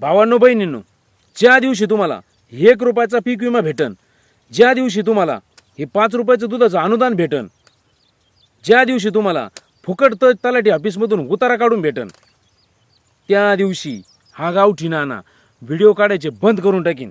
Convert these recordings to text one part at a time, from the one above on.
भावांनो बहिणींनो ज्या दिवशी तुम्हाला एक रुपयाचा पीक विमा भेटन ज्या दिवशी तुम्हाला हे पाच रुपयाचं दुधाचं अनुदान भेटन ज्या दिवशी तुम्हाला फुकट तज तलाठी ऑफिसमधून उतारा काढून भेटन त्या दिवशी हा गावठी नाना व्हिडिओ काढायचे बंद करून टाकीन.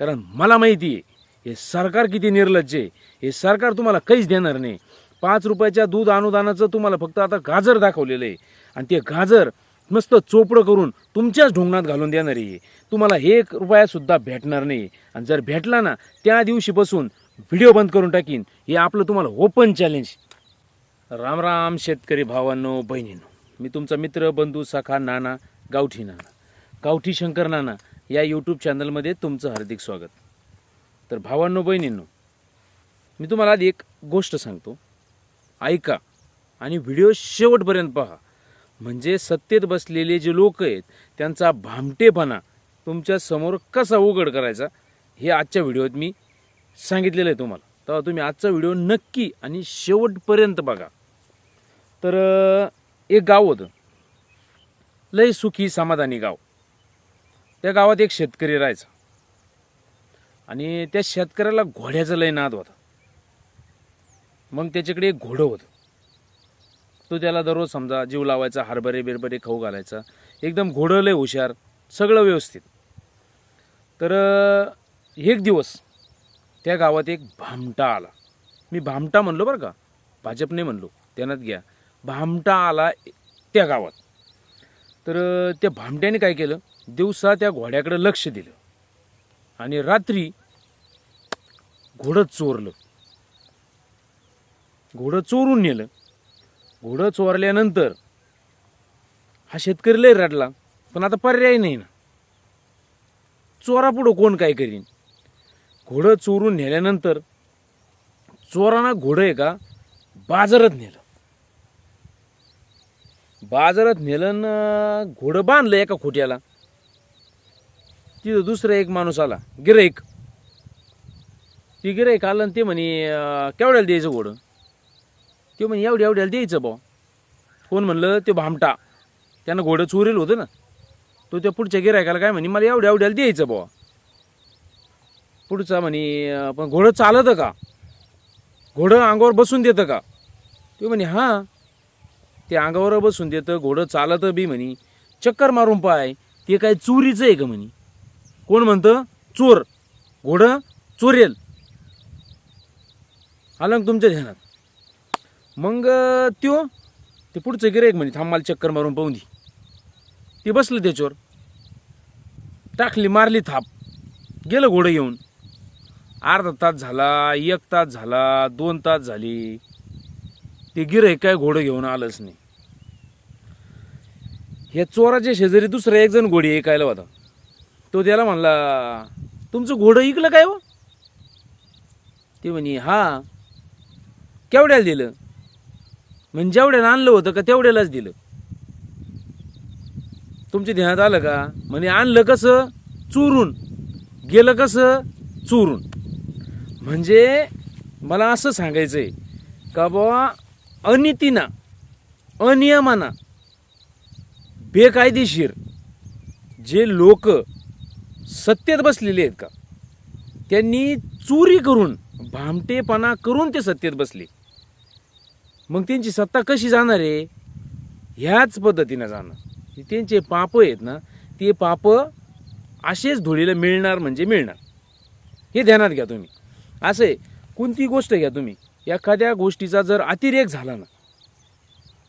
कारण मला माहिती आहे हे सरकार किती निर्लज्ज आहे हे सरकार तुम्हाला काहीच देणार नाही. पाच रुपयाच्या दूध अनुदानाचं तुम्हाला फक्त आता गाजर दाखवलेलं आहे. आणि ते गाजर मस्त चोपडं करून तुमच्याच ढोंगणात घालून देणार आहे. तुम्हाला एक रुपयासुद्धा भेटणार नाही. आणि जर भेटला ना त्या दिवशीपासून व्हिडिओ बंद करून टाकीन. हे आपलं तुम्हाला ओपन चॅलेंज राम राम शेतकरी भावांनो बहिणींनो. मी तुमचा मित्र बंधू सखा नाना गावठी नाना. गावठी शंकर नाना या यूट्यूब चॅनलमध्ये तुमचं हार्दिक स्वागत. तर भावांनो बहिणींनो मी तुम्हाला आधी एक गोष्ट सांगतो. ऐका आणि व्हिडिओ शेवटपर्यंत पहा. म्हणजे सत्तेत बसलेले जे लोक आहेत त्यांचा भामटेपणा तुमच्यासमोर कसा उघड करायचा हे आजच्या व्हिडिओत मी सांगितलेलं आहे तुम्हाला. तेव्हा तुम्ही आजचा व्हिडिओ नक्की आणि शेवटपर्यंत बघा. तर एक गाव होतं. लय सुखी समाधानी गाव. त्या गावात एक शेतकरी राहायचा. आणि त्या शेतकऱ्याला घोड्याचा लय नाद होता. मग त्याच्याकडे एक घोडं होतं. तो त्याला दररोज समजा जीव लावायचा हरभरे बिरभरे खाऊ घालायचा. एकदम घोडं लय हुशार सगळं व्यवस्थित. तर एक दिवस त्या गावात एक भामटा आला. मी भामटा म्हणलो बरं का भाजप नाही म्हणलो त्यानात घ्या. भामटा आला त्या गावात. तर त्या भामट्याने काय केलं दिवसा त्या घोड्याकडे लक्ष दिलं. आणि रात्री घोडं चोरलं. घोडं चोरून नेलं. घोडं चोरल्यानंतर हा शेतकरी लय रडला पण आता पर्याय नाही ना. चोरापुढं कोण काय करीन? घोडं चोरून नेल्यानंतर चोरांना घोडं आहे का? बाजारात नेलं. बाजारात नेलं घोडं बांधलं एका खोट्याला. तिथं दुसरा एक माणूस आला गिराईक ती गिराईक आलं आणि ते म्हणे केवढ्याला द्यायचं घोडं? ते म्हणे एवढ्या एवढ्याला द्यायचं बा. कोण म्हणलं ते भामटा. त्यानं घोडं चोरेल होतं ना. तो त्या पुढच्या गिरायकाला काय म्हणे मला एवढ्या एवढ्याला द्यायचं बा. पुढचा म्हणे पण घोडं चालतं का? घोडं अंगावर बसून देतं का? ते म्हणे हां. ते अंगावर बसून देतं घोडं चालतं बी म्हणे. चक्कर मारून पाय ते काय चोरीचं आहे का म्हणे? कोण म्हणतं? चोर. घोडं चोरेल. आलं तुमच्या ध्यानात? मग त्यो ते पुढचं गिरायक म्हणे थांब मला चक्कर मारून पाहून दे. ते बसलं त्याच्यावर. टाकली मारली थाप. गेलं घोडं येऊन अर्धा तास झाला एक तास झाला दोन तास झाली. ते गिरायक काय घोडं घेऊन आलंच नाही. ह्या चोराच्या शेजारी दुसरा एक जण घोडी ऐकायला होता. तो त्याला म्हणला तुमचं घोडं ऐकलं काय हो? ते म्हणे हा. केवढ्याला दिलं? म्हणजे जेवढ्याला आणलं होतं का तेवढ्यालाच दिलं. तुमच्या ध्यानात आलं का? म्हणे आणलं कसं? चोरून. गेलं कसं? चोरून. म्हणजे मला असं सांगायचं आहे का बाबा अनितीना अनियमाना बेकायदेशीर जे लोक सत्तेत बसलेले आहेत का त्यांनी चोरी करून भामटेपणा करून ते सत्तेत बसले. मग त्यांची सत्ता कशी जाणार आहे? ह्याच पद्धतीनं जाणार. त्यांचे पाप आहेत ना ते पाप असेच धुळीला मिळणार म्हणजे मिळणार. हे ध्यानात घ्या तुम्ही. असं आहे कोणती गोष्ट घ्या तुम्ही. एखाद्या गोष्टीचा जर अतिरेक झाला ना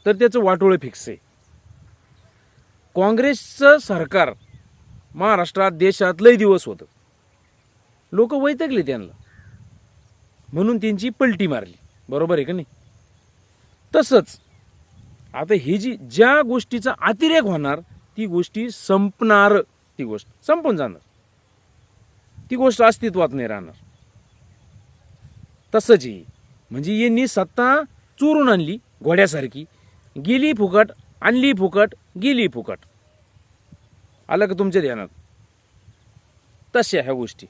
तर त्याचं वाटोळं फिक्स आहे. काँग्रेसचं सरकार महाराष्ट्रात देशात लय दिवस होतं. लोक वैतकले त्यांना. म्हणून त्यांची पलटी मारली. बरोबर आहे का नाही? तसंच आता ही जी ज्या गोष्टीचा अतिरेक होणार ती गोष्टी संपणार ती गोष्ट संपून जाणार. ती गोष्ट अस्तित्वात नाही राहणार. तसंच ही म्हणजे यांनी सत्ता चोरून आणली घोड्यासारखी. गेली फुकट आणली फुकट गेली फुकट. आलं का तुमच्या ध्यानात? तशा ह्या गोष्टी.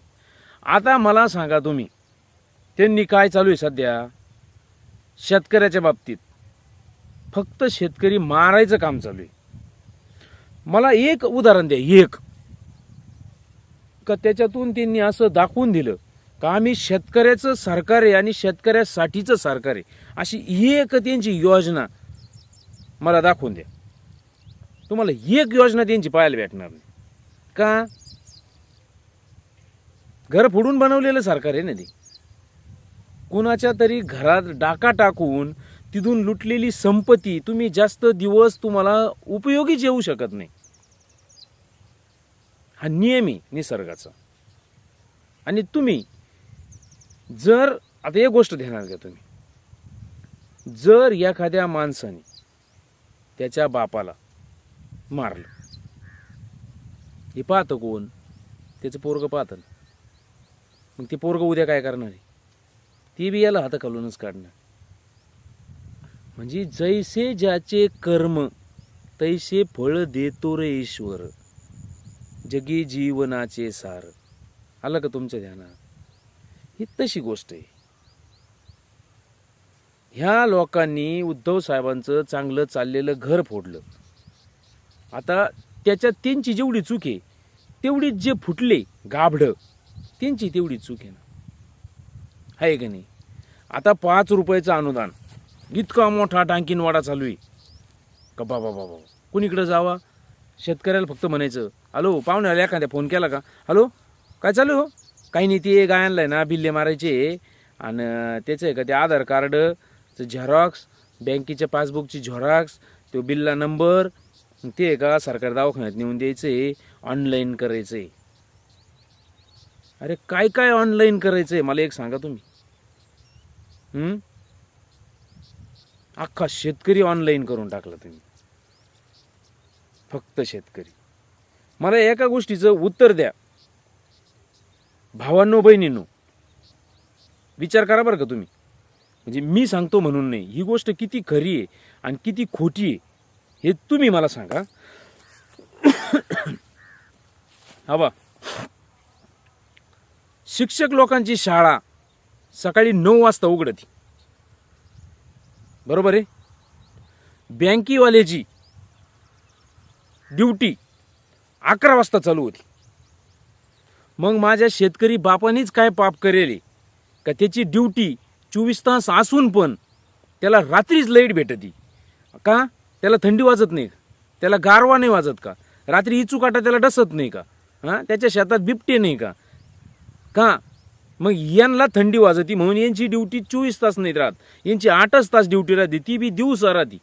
आता मला सांगा तुम्ही त्यांनी काय चालू आहे सध्या? शेतकऱ्याच्या बाबतीत. फक्त शेतकरी मारायचं काम चालू आहे. मला एक उदाहरण द्या एक. का त्याच्यातून त्यांनी असं दाखवून दिलं का आम्ही शेतकऱ्याचं सरकार आहे आणि शेतकऱ्यासाठीचं सरकार आहे. अशी एक त्यांची योजना मला दाखवून द्या. तुम्हाला एक योजना त्यांची पाहायला भेटणार नाही. का? घर फोडून बनवलेलं सरकार आहे ना ते. कुणाच्या तरी घरात डाका टाकून तिथून लुटलेली संपत्ती तुम्ही जास्त दिवस तुम्हाला उपयोगीच येऊ शकत नाही. हा नियम आहे निसर्गाचा. आणि तुम्ही जर आता एक गोष्ट ध्यानात घ्या तुम्ही. जर एखाद्या माणसाने त्याच्या बापाला मारलं. हे पाहतं कोण? त्याचं पोरग पाहतं मग ते पोरग उद्या काय करणार आहे? ती बी याला हाता घालूनच काढणार. म्हणजे जैसे ज्याचे कर्म तैसे फळ देतो रे ईश्वर. जगी जीवनाचे सार. आलं का तुमच्या ध्यानात? ही तशी गोष्ट आहे. ह्या लोकांनी उद्धव साहेबांचं चांगलं चाललेलं घर फोडलं. आता त्याच्यात त्यांची जेवढी चूक आहे तेवढीच जे फुटले गाभडं त्यांची तेवढी चूक आहे ना. आहे का नाही? आता पाच रुपयाचं अनुदान. इतका मोठा टांकीन वाडा चालू आहे. का बाबा बाबा कुणीकडं जावा? शेतकऱ्याला फक्त म्हणायचं हॅलो पाहुणे आले एखाद्या फोन केला का? हॅलो काय चालू हो? काही नाही ते गायनला आहे ना बिल्ले मारायचे आणि त्याचं आहे का ते आधार कार्डचं झेरॉक्स बँकेच्या पासबुकची झेरॉक्स तो बिल्ला नंबर ते आहे का सरकार दवाखान्यात नेऊन द्यायचं आहे ऑनलाईन करायचं आहे. अरे काय काय ऑनलाईन करायचं आहे? मला एक सांगा तुम्ही. अख्खा शेतकरी ऑनलाईन करून टाकला तुम्ही फक्त शेतकरी. मला एका गोष्टीचं उत्तर द्या. भावांनो बहिणींनो विचार करा बरं का तुम्ही. म्हणजे मी सांगतो म्हणून नाही ही गोष्ट किती खरी आहे आणि किती खोटी आहे हे तुम्ही मला सांगा. हवा शिक्षक लोकांची शाळा सकाळी नऊ वाजता उघडती. बरोबर आहे? बँकीवाल्याची ड्युटी अकरा वाजता चालू होती. मग माझ्या शेतकरी बापानीच काय पाप करेल? का त्याची ड्युटी चोवीस तास असून पण त्याला रात्रीच लाइट भेटती. का? त्याला थंडी वाजत नाही का? त्याला गारवा नाही वाजत का? रात्री इचूकाटा त्याला डसत नाही का? हां? त्याच्या शेतात बिबटे नाही का? का? मग यांना थंडी वाजती म्हणून यांची ड्युटी चोवीस तास नाही राहत. यांची आठच तास ड्युटी राहते ती बी दिवसा राहते.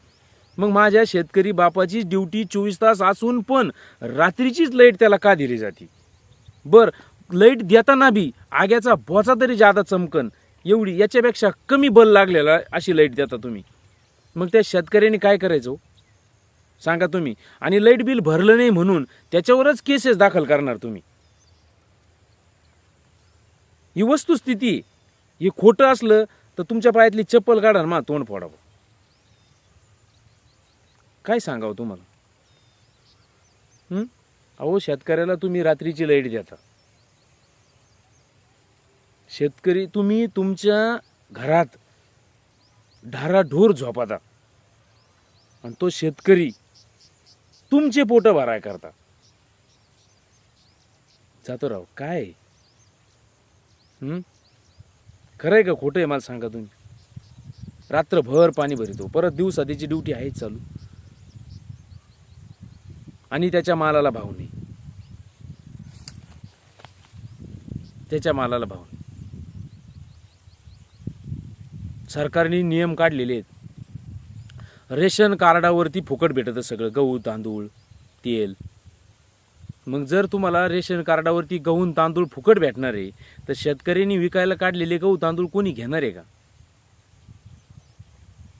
मग माझ्या शेतकरी बापाचीच ड्युटी चोवीस तास असून पण रात्रीचीच लाइट त्याला का दिली जाते? बर लाइट देताना बी आग्याचा बोचा तरी जादा चमकन एवढी याच्यापेक्षा कमी बल लागलेला अशी लाइट देता तुम्ही. मग त्या शेतकऱ्यांनी काय करायचं हो? सांगा तुम्ही. आणि लाइट बिल भरलं नाही म्हणून त्याच्यावरच केसेस दाखल करणार तुम्ही. ही वस्तुस्थिती हे खोटं असलं तर तुमच्या पायातली चप्पल काढा मा तोंड फोडावं. काय सांगावं तुम्हाला? अहो शेतकऱ्याला तुम्ही रात्रीची लाइट देता. शेतकरी तुम्ही तुमच्या घरात ढाराढोर झोपाता. आणि तो शेतकरी तुमचे पोट भराय करता. जातो राव काय? आहे? खरं आहे का खोटं आहे मला सांगा तुम्ही? रात्रभर पाणी भरतो. परत दिवसा त्याची ड्युटी आहेच चालू. आणि त्याच्या मालाला भाव नाही. त्याच्या मालाला भाव नाही. सरकारने नियम काढलेले आहेत. रेशन कार्डावरती फुकट भेटतं सगळं. गहू तांदूळ तेल. मग जर तुम्हाला रेशन कार्डावरती गहू तांदूळ फुकट भेटणार आहे तर शेतकऱ्यांनी विकायला काढलेले गहू तांदूळ कोणी घेणार आहे का?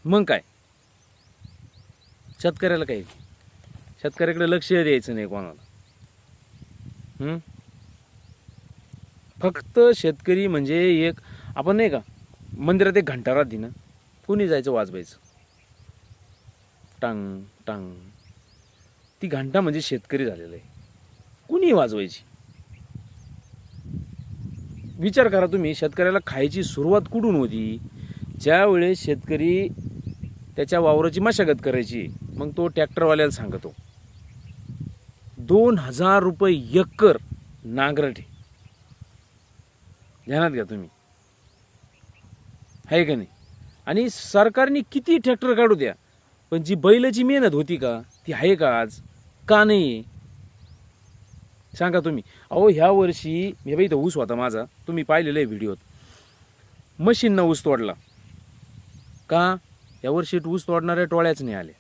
मग काय? शेतकऱ्याला काय शेतकऱ्याकडे लक्ष द्यायचं नाही कोणाला. फक्त शेतकरी म्हणजे एक आपण नाही का मंदिरात एक घंटा राहते ना कोणी जायचं वाजवायचं? टांग टांग. ती घंटा म्हणजे शेतकरी झालेला आहे. कुणी वाजवायची? विचार करा तुम्ही शेतकऱ्याला खायची सुरुवात कुठून होती? ज्यावेळेस शेतकरी त्याच्या वावराची मशागत करायची मग तो ट्रॅक्टरवाल्याला सांगतो दोन हजार रुपये एकर नांगरटे. ध्यानात घ्या तुम्ही. आहे का नाही? आणि सरकारने किती ट्रॅक्टर काढू द्या? पण जी बैलाची मेहनत होती का ती आहे का आज? का नाही आहे सांगा तुम्ही. अहो ह्या वर्षी हे बाई इथं ऊस होता माझा. तुम्ही पाहिलेलं आहे व्हिडिओत. मशीननं ऊस तोडला. का? या वर्षी ऊस तोडणाऱ्या टोळ्याच नाही आल्या.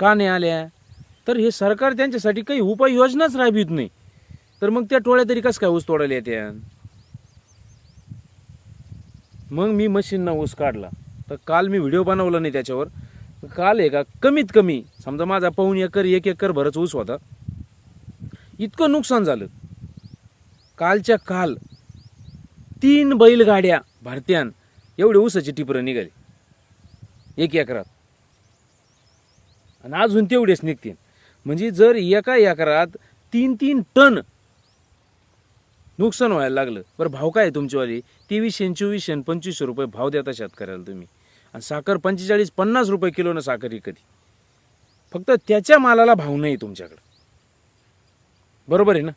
का नाही आल्या? तर हे सरकार त्यांच्यासाठी काही उपाययोजनाच राबवित नाही. तर मग त्या टोळ्या तरी कसं काय ऊस तोडायला येत्या? मग मी मशीननं ऊस काढला. तर काल मी व्हिडिओ बनवला नाही त्याच्यावर. काल आहे का? कमीत कमी समजा माझा पाहून एकर एक एकर भरच ऊस होता. इतकं नुकसान झालं. कालच्या काल तीन बैलगाड्या भारतीयान एवढे ऊसाची टिपरं निघाली. एक एकरात. आणि अजून तेवढेच निघतील. म्हणजे जर एका एकरात तीन तीन टन नुकसान व्हायला लागलं बरं भाव काय आहे तुमच्यावाली? तेवीसशे चोवीसशे पंचवीसशे रुपये भाव देता शेतकऱ्याला तुम्ही. आणि साखर पंचेचाळीस पन्नास रुपये किलोनं साखर विकती. फक्त त्याच्या मालाला भाव नाही तुमच्याकडं. बरोबर आहे ना?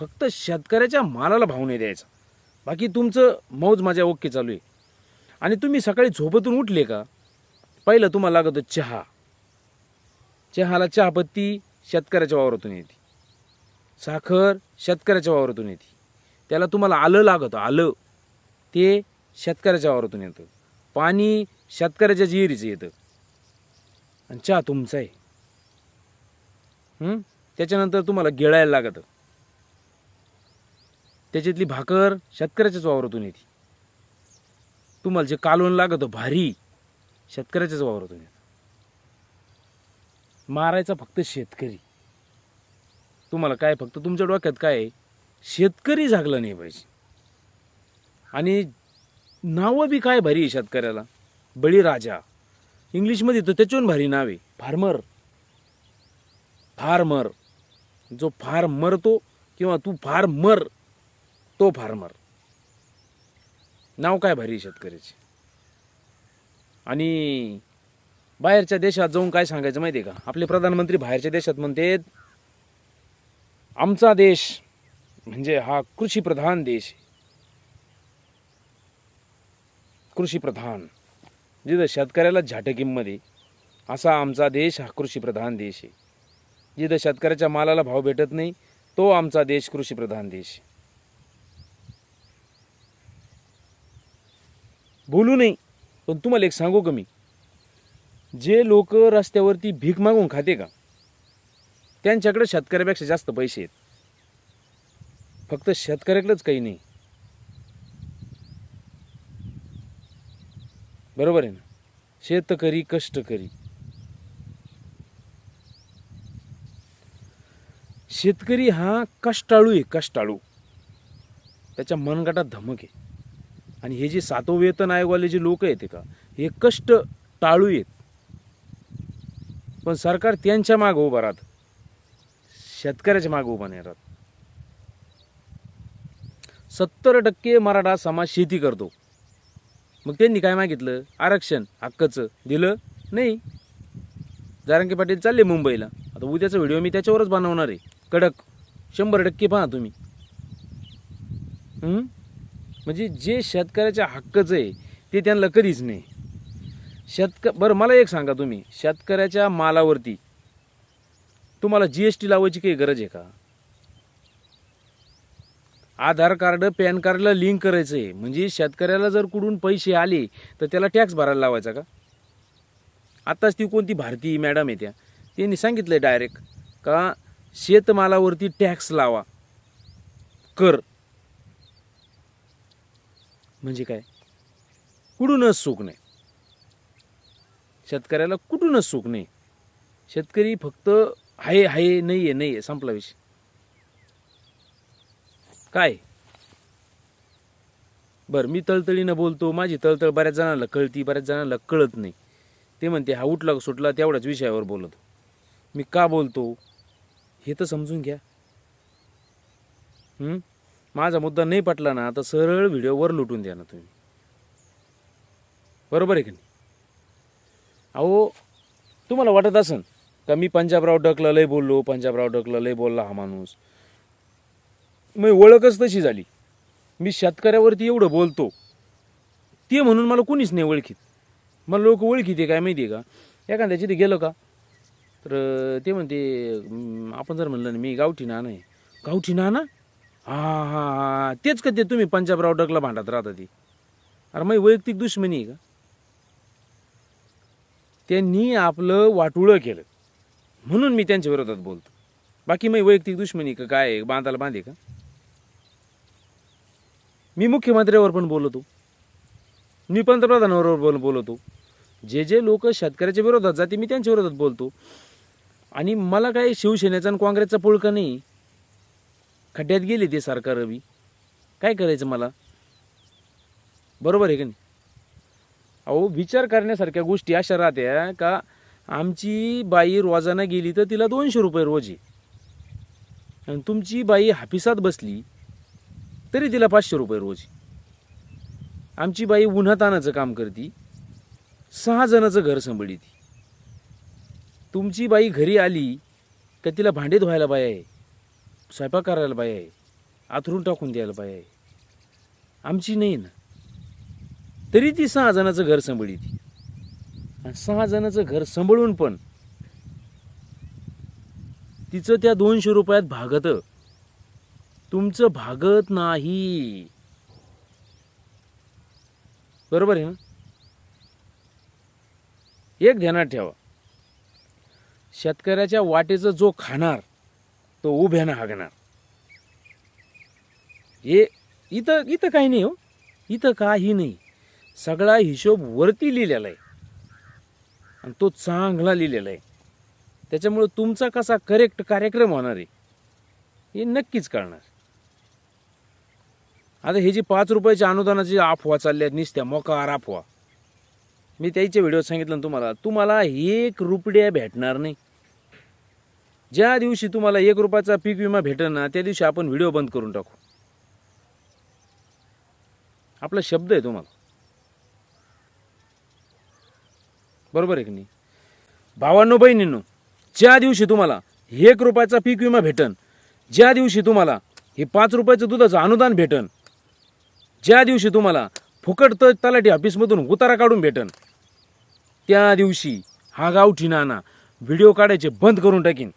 फक्त शेतकऱ्याच्या मालाला भाव नाही द्यायचा. बाकी तुमचं मौज माझ्या ओके चालू आहे. आणि तुम्ही सकाळी झोपेतून उठले का? पहिलं तुम्हाला लागत चहा. चहाला चहापत्ती शेतकऱ्याच्या वावरातून येते. साखर शेतकऱ्याच्या वावरातून येते. त्याला तुम्हाला आलं लागतं आलं. ते शेतकऱ्याच्या वावरातून येतं. पाणी शेतकऱ्याच्या जिहिरीचं येतं. आणि चहा तुमचा आहे. त्याच्यानंतर तुम्हाला गिळायला लागतं. त्याच्यातली भाकर शेतकऱ्याच्याच वावरातून येते. तुम्हाला जे कालवण लागतं भारी शेतकऱ्याच्याच वावरातून येतं. मारायचा फक्त शेतकरी. तुम्हाला काय फक्त तुमच्या डोक्यात काय आहे? शेतकरी झागला नाही पाहिजे. आणि नावं बी काय भारी आहे शेतकऱ्याला? बळीराजा. इंग्लिशमध्ये तर त्याच्याहून भारी नाव आहे. फार्मर. फार्मर. जो फार मरतो किंवा तू फार मर तो फार मर. नाव काय भारी शेतकऱ्याचे? आणि बाहेरच्या देशात जाऊन काय सांगायचं माहिती आहे का? आपले प्रधानमंत्री बाहेरच्या देशात म्हणते आमचा देश म्हणजे हा कृषीप्रधान देश आहे. कृषीप्रधान. जिथं शेतकऱ्याला झाटकीमध्ये असा आमचा देश हा कृषीप्रधान देश आहे. जिथं शेतकऱ्याच्या मालाला भाव भेटत नाही तो आमचा देश कृषीप्रधान देश बोलू नाही पण तुम्हाला एक सांगू का मी? जे लोक रस्त्यावरती भीक मागून खाते का त्यांच्याकडे शेतकऱ्यापेक्षा जास्त पैसे आहेत. फक्त शेतकऱ्याकडेच काही नाही. बरोबर आहे ना? शेतकरी कष्टकरी शेतकरी हा कष्टाळू आहे कष्टाळू. त्याच्या मनगटात धमक आहे. आणि हे जे सातव वेतन आयोगवाले जे लोक आहेत का हे कष्ट टाळू आहेत. पण सरकार त्यांच्या मागं उभं राहत. शेतकऱ्याच्या मागं उभं नाही राहत. सत्तर टक्के मराठा समाज शेती करतो. मग त्यांनी काय मागितलं? आरक्षण हक्काचं दिलं? नाही. जारंगे पाटील चालले मुंबईला. आता उद्याचा व्हिडिओ मी त्याच्यावरच बनवणार आहे. कडक. शंभर टक्के पहा तुम्ही. म्हणजे जे शेतकऱ्याच्या हक्काचं आहे ते त्यांना कधीच नाही. शेतक बरं मला एक सांगा तुम्ही. शेतकऱ्याच्या मालावरती तुम्हाला जी एस टी लावायची काही गरज आहे का? आधार कार्ड पॅन कार्डला लिंक करायचं आहे. म्हणजे शेतकऱ्याला जर कुठून पैसे आले तर त्याला टॅक्स भरायला लावायचा का? आत्ताच ती कोणती भारतीय मॅडम आहे त्या. त्यांनी सांगितलं डायरेक्ट का शेतमालावरती टॅक्स लावा. कर. म्हणजे काय? कुठूनच सुख नाही. शेतकऱ्याला कुठूनच सुख नाही. शेतकरी फक्त आहे आहे नाही आहे नाही आहे संपला विषय. काय? बरं मी तळतळीनं बोलतो माझी तळतळ बऱ्याच जणांना कळती बऱ्याच जणांना कळत नाही. ते म्हणते हा उठला सुटला तेवढ्याच विषयावर बोलतो. मी का बोलतो? हे तर समजून घ्या. माझा मुद्दा नाही पटला ना तर सरळ व्हिडिओवर लुटून द्या ना तुम्ही. बरोबर आहे की नाही? अहो तुम्हाला वाटत असन का मी पंजाबराव डकला लय बोललो पंजाबराव डकला लय बोलला हा माणूस? मग ओळखच तशी झाली. मी शेतकऱ्यावरती एवढं बोलतो. ते म्हणून मला कोणीच नाही ओळखीत. मला लोक ओळखीत आहे काय माहिती आहे का? एखाद्याची ते गेलं का? तर ते म्हणते आपण जर म्हणलं ना मी गावठी नाना आहे. गावठी नाना हा हा हा तेच का ते तुम्ही पंजाबराव डगला भांडत राहता ती? अरे मग वैयक्तिक दुश्मनी आहे का? त्यांनी आपलं वाटुळं केलं. म्हणून मी त्यांच्या विरोधात बोलतो. बाकी मग वैयक्तिक दुश्मनी का काय बांधाला बांधे का? मी मुख्यमंत्र्यावर पण बोलतो. मी पंतप्रधानावर बोल बोलतो. जे जे लोक शेतकऱ्याच्या विरोधात जाते मी त्यांच्या विरोधात बोलतो. आणि मला काय शिवसेनेचा आणि काँग्रेसचा पुळका नाही? खड्ड्यात गेले ते सरकार बी काय करायचं मला? बरोबर आहे का नाही? अहो विचार करण्यासारख्या गोष्टी अशा राहत्या का आमची बाई रोजानं गेली तर तिला दोनशे रुपये रोज आहे. आणि तुमची बाई हाफिसात बसली तरी तिला पाचशे रुपये रोज आमची बाई उन्हातानाचं काम करती सहा जणाचं घर सांभाळी ती तुमची बाई घरी आली का तिला भांडे धुवायला बाई आहे? स्वयंपाक करायला बाई आहे? आथरून टाकून द्यायला बाई आहे? आमची नाही ना. तरी ती सहा जणाचं घर सांभाळी ती. आणि सहा जणाचं घर सांभाळून पण तिचं त्या दोनशे रुपयात भागत. तुमचं भागत नाही. बरोबर आहे ना? एक ध्यानात ठेवा. शेतकऱ्याच्या वाटेचं जो खाणार तो उभ्यानं हागणार. हे इथं इथं काही नाही हो. इथं काही नाही. सगळा हिशोब वरती लिहिलेला आहे. आणि तो चांगला लिहिलेला आहे. त्याच्यामुळं तुमचा कसा करेक्ट कार्यक्रम होणार आहे हे नक्कीच कळणार. आता हे जी पाच रुपयाच्या अनुदानाची अफवा चालल्या आहेत निसत्या मोकार अफवा. मी त्याच्या व्हिडिओत सांगितलं ना तुम्हाला तुम्हाला एक रुपड्या भेटणार नाही. ज्या दिवशी तुम्हाला एक रुपयाचा पीक विमा भेटेल ना त्या दिवशी आपण व्हिडिओ बंद करून टाकू. आपला शब्द आहे तुम्हाला. बरोबर आहे की नाही? भावांनो बहिणींनो ज्या दिवशी तुम्हाला एक रुपयाचा पीक विमा भेटन ज्या दिवशी तुम्हाला हे पाच रुपयाचं दुधाचं अनुदान भेटन ज्या दिवशी तुम्हाला फुकट तलाठी ऑफिसमधून उतारा काढून भेटन त्या दिवशी हा गावठी नाना व्हिडिओ काढायचे बंद करून टाकीन.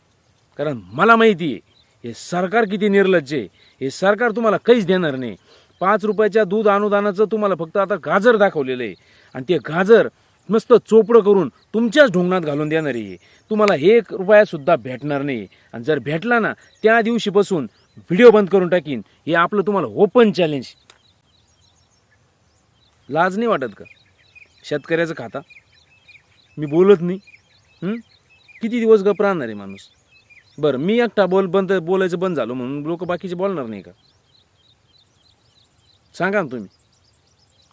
कारण मला माहिती आहे हे सरकार किती निर्लज्ज आहे. हे सरकार तुम्हाला काहीच देणार नाही. पाच रुपयाच्या दूध अनुदानाचं तुम्हाला फक्त आता गाजर दाखवलेलं आहे. आणि ते गाजर मस्त चोपडं करून तुमच्याच ढोंगणात घालून देणार आहे. तुम्हाला एक रुपयासुद्धा भेटणार नाही. आणि जर भेटला ना त्या दिवशीपासून व्हिडिओ बंद करून टाकीन. हे आपलं तुम्हाला ओपन चॅलेंज लाज नाही वाटत का? शेतकऱ्याचं खाता? मी बोलत नाही. किती दिवस गप राहणार आहे माणूस? बरं मी एकटा बोल बंद बोलायचं बंद झालो म्हणून लोक बाकीचे बोलणार नाही का? सांगा ना तुम्ही.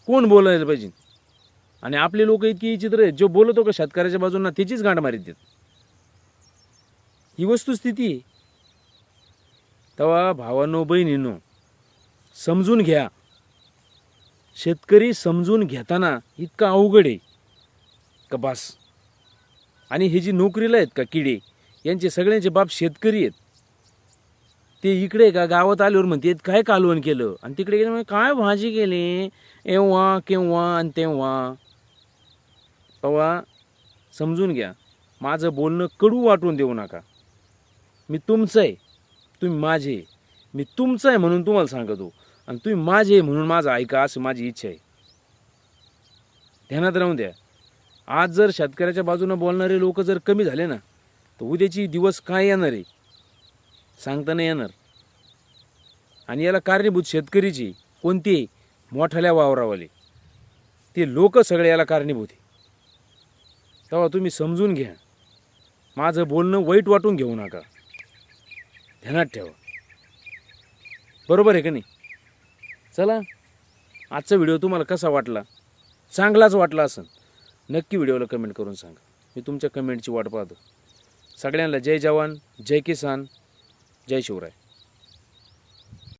कोण बोलायला पाहिजे? आणि आपले लोक इतकी चित्र आहेत जो बोलतो का शेतकऱ्याच्या बाजूंना त्याचीच गांड मारीत देत ही वस्तुस्थिती आहे. तेव्हा भावानो बहिणीनो समजून घ्या. शेतकरी समजून घेताना इतका अवघड आहे. का बास? आणि हे जी नोकरीला आहेत का किडे यांचे सगळ्यांचे बाप शेतकरी आहेत. ते इकडे का गावात आल्यावर म्हणते काय कालवण केलं? आणि तिकडे गेले म्हणजे काय भाजी केली? एव्हा केव्हा आणि तेव्हा तेव्हा समजून घ्या माझं बोलणं कडू वाटून देऊ नका. मी तुमचं आहे तुम्ही माझे मी तुमचं आहे म्हणून तुम्हाला सांगतो. आणि तुम्ही माझे आहे म्हणून माझं ऐका असं माझी इच्छा आहे. ध्यानात राहून द्या. आज जर शेतकऱ्याच्या बाजूनं बोलणारे लोक जर कमी झाले ना तर उद्याची दिवस काय येणार आहे? सांगता नाही येणार. आणि याला कारणीभूत शेतकरीची कोणती मोठाल्या वावरावाले. ते लोक सगळे याला कारणीभूत आहे. तेव्हा तुम्ही समजून घ्या. माझं बोलणं वाईट वाटून घेऊ नका. ध्यानात ठेवा. बरोबर आहे का नाही? चला आजचा व्हिडिओ तुम्हाला कसा वाटला? चांगलाच वाटला असेल. नक्की व्हिडिओला कमेंट करून सांगा. मी तुमच्या कमेंटची वाट पाहतो. सगळ्यांना जय जवान जय किसान जय शिवराय.